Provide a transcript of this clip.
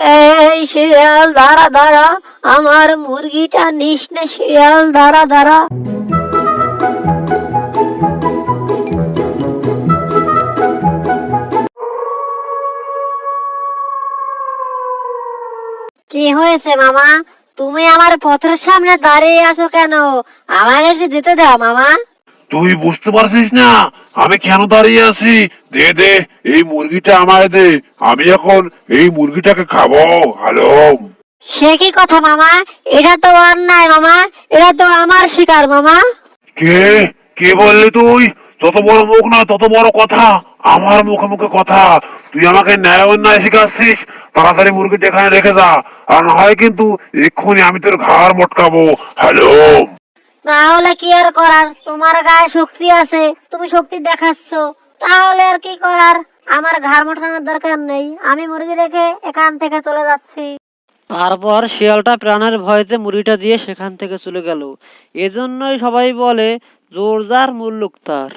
এই শিয়াল দাঁড়া দাঁড়া আমার মুরগিটা নিস না শিয়াল দাঁড়া দাঁড়া। কি হয়েছে মামা? তুমি আমার পথের সামনে দাঁড়িয়ে আছো কেন? আমাকে একটু যেতে দাও মামা। তুই বুঝতে পারছিস না? আমি কেন দাঁড়িয়ে আছি? দে দে এই মুরগিটা আমায় দে। আমি এখন এই মুরগিটাকে খাব। হ্যালো? সে কি কথা মামা? এটা তো অন্যায় মামা। এটা তো আমার শিকার মামা। কে? কে বললি তুই? যত বড় মুখ না তত বড় কথা। আমার মুখে মুখে কথা। তুই আমাকে ন্যায় অন্যায় শিখাচ্ছিস? তাড়াতাড়ি মুরগিটা এখানে রেখে যা। আর না হয় কিন্তু এক্ষুনি আমি তোর ঘাড় মটকাবো। হ্যালো? তাহলে কি আর করার? তোমার গায়ে শক্তি আছে, তুমি শক্তি দেখাচ্ছ। তাহলে আর কি করার? আমার ঘাড় মোটানোর দরকার নেই, আমি মুরগি রেখে এখান থেকে চলে যাচ্ছি। তারপর শিয়ালটা প্রাণের ভয়তে মুড়িটা দিয়ে সেখান থেকে চলে গেল। এজন্যই সবাই বলে জোর যার মুল্লুক তার।